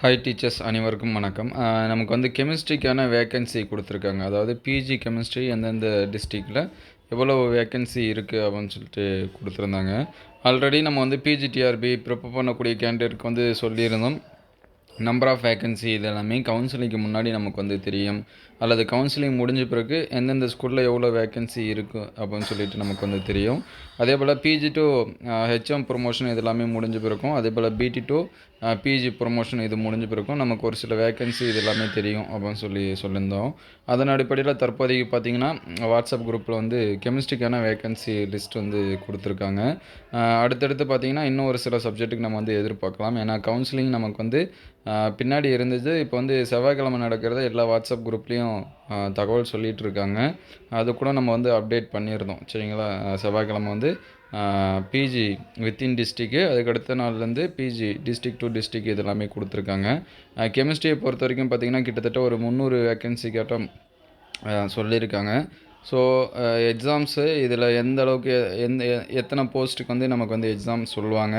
Hi teachers அனைவருக்கும் வணக்கம். நமக்கு வந்து கெமிஸ்ட்ரிக்கான வேக்கன்சி கொடுத்துருக்காங்க. அதாவது பிஜி கெமிஸ்ட்ரி எந்தெந்த டிஸ்ட்ரிக்டில் எவ்வளோ வேக்கன்சி இருக்குது அப்படின்னு சொல்லிட்டு கொடுத்துருந்தாங்க. ஆல்ரெடி நம்ம வந்து பிஜிடிஆர்பி ப்ரிப்பர் பண்ணக்கூடிய கேண்டிடேட்க்கு வந்து சொல்லியிருந்தோம். நம்பர் ஆஃப் வேக்கன்சி இது எல்லாமே கவுன்சிலிங்க்கு முன்னாடி நமக்கு வந்து தெரியும். அல்லது கவுன்சிலிங் முடிஞ்ச பிறகு எந்தெந்த ஸ்கூலில் எவ்வளோ வேக்கன்சி இருக்குது அப்படின்னு சொல்லிட்டு நமக்கு வந்து தெரியும். அதே போல் பிஜி டு ஹெச்எம் ப்ரொமோஷன் இது எல்லாமே முடிஞ்ச பிறக்கும். அதே போல் பிடி டு பிஜி ப்ரொமோஷன் இது முடிஞ்ச பிறக்கும். நமக்கு ஒரு சில வேக்கன்சி இது எல்லாமே தெரியும் அப்படின்னு சொல்லி சொல்லியிருந்தோம். அதன் அடிப்படையில் தற்போதைக்கு பார்த்தீங்கன்னா வாட்ஸ்அப் குரூப்பில் வந்து கெமிஸ்ட்ரிக்கான வேக்கன்சி லிஸ்ட் வந்து கொடுத்துருக்காங்க. அடுத்தடுத்து பார்த்தீங்கன்னா இன்னும் ஒரு சில சப்ஜெக்ட்டுக்கு நம்ம வந்து எதிர்பார்க்கலாம். ஏன்னா கவுன்சிலிங் நமக்கு வந்து பின்னாடி இருந்தது இப்போ வந்து செவ்வாய்க்கிழமை நடக்கிறத எல்லா வாட்ஸ்அப் குரூப்லேயும் தகவல் சொல்லிகிட்டு இருக்காங்க அது கூட நம்ம வந்து அப்டேட் பண்ணியிருந்தோம் சரிங்களா? செவ்வாய்க்கிழமை வந்து பிஜி வித்தின் டிஸ்ட்ரிக்கு அதுக்கு அடுத்த நாள்லேருந்து பிஜி டிஸ்ட்ரிக் டு டிஸ்ட்ரிக் இது எல்லாமே கொடுத்துருக்காங்க. கெமிஸ்ட்ரியை பொறுத்த வரைக்கும் பார்த்திங்கன்னா கிட்டத்தட்ட ஒரு முந்நூறு வேக்கன்சி கேட்டோம் சொல்லியிருக்காங்க. ஸோ எக்ஸாம்ஸு இதில் எந்த அளவுக்கு எந்த எத்தனை போஸ்ட்டுக்கு வந்து நமக்கு வந்து எக்ஸாம் சொல்லுவாங்க?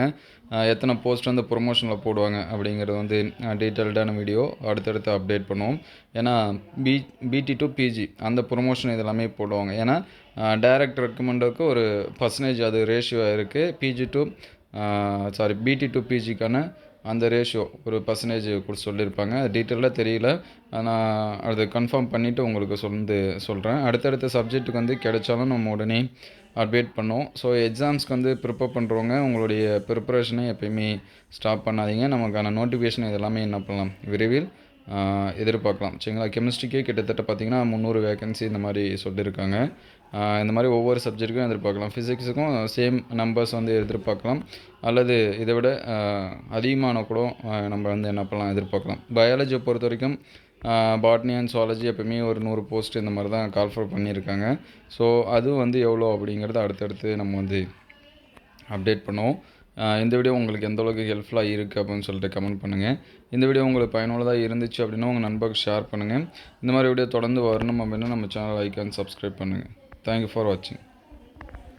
எத்தனை போஸ்ட் வந்து ப்ரொமோஷனில் போடுவாங்க அப்படிங்கிறது வந்து டீட்டெயில்டான வீடியோ அடுத்தடுத்து அப்டேட் பண்ணுவோம். ஏன்னா பி பிடி டு பிஜி அந்த ப்ரொமோஷன் இதெல்லாமே போடுவாங்க. ஏன்னா டைரக்ட் ரெக்கமெண்டுக்கு ஒரு பர்சன்டேஜ் அது ரேஷியோ இருக்குது PG to sorry BT to பிஜிக்கான அந்த ரேஷியோ ஒரு பர்சன்டேஜ் கொடுத்து சொல்லியிருப்பாங்க. டீட்டெயிலாக தெரியல. நான் அது கன்ஃபார்ம் பண்ணிவிட்டு உங்களுக்கு வந்து சொல்கிறேன் அடுத்தடுத்த சப்ஜெக்ட்டுக்கு வந்து கிடைச்சாலும் நம்ம உடனே அப்டேட் பண்ணோம் ஸோ எக்ஸாம்ஸ்க்கு வந்து ப்ரிப்பேர் பண்ணுறவங்க உங்களுடைய ப்ரிப்பரேஷனை எப்பயுமே ஸ்டாப் பண்ணாதீங்க. நமக்கான நோட்டிஃபிகேஷன் இதெல்லாமே என்ன பண்ணலாம்? விரைவில் எதிர்பார்க்கலாம். சரிங்களா? கெமிஸ்ட்ரிக்கே கிட்டத்தட்ட பார்த்தீங்கன்னா முந்நூறு வேகன்சி இந்த மாதிரி சொல்லியிருக்காங்க. இந்த மாதிரி ஒவ்வொரு சப்ஜெக்ட்டுக்கும் எதிர்பார்க்கலாம். ஃபிசிக்ஸுக்கும் சேம் நம்பர்ஸ் வந்து எதிர்பார்க்கலாம். அல்லது இதை விட அதிகமான கூட நம்ம வந்து என்ன பண்ணலாம் எதிர்பார்க்கலாம். பயாலஜியை பொறுத்த வரைக்கும் பாட்னி அண்ட் சுவாலஜி எப்பவுமே ஒரு நூறு போஸ்ட் இந்த மாதிரி தான் கால்ஃபர் பண்ணியிருக்காங்க. ஸோ அது வந்து எவ்வளோ அப்படிங்கிறத அடுத்தடுத்து நம்ம வந்து அப்டேட் பண்ணுவோம். இந்த வீடியோ உங்களுக்கு எந்த அளவுக்கு ஹெல்ப்ஃபுல்லாக இருக்குது அப்படின்னு சொல்லிட்டு கமெண்ட் பண்ணுங்கள் இந்த வீடியோ உங்களுக்கு பயனுள்ளதாக இருந்துச்சு அப்படின்னா உங்கள் நண்பருக்கு ஷேர் பண்ணுங்கள் இந்த மாதிரி வீடியோ தொடர்ந்து வரணும் அப்படின்னா நம்ம சேனல் லைக் அண்ட் சப்ஸ்கிரைப் பண்ணுங்கள் தேங்க்யூ ஃபார் வாட்சிங்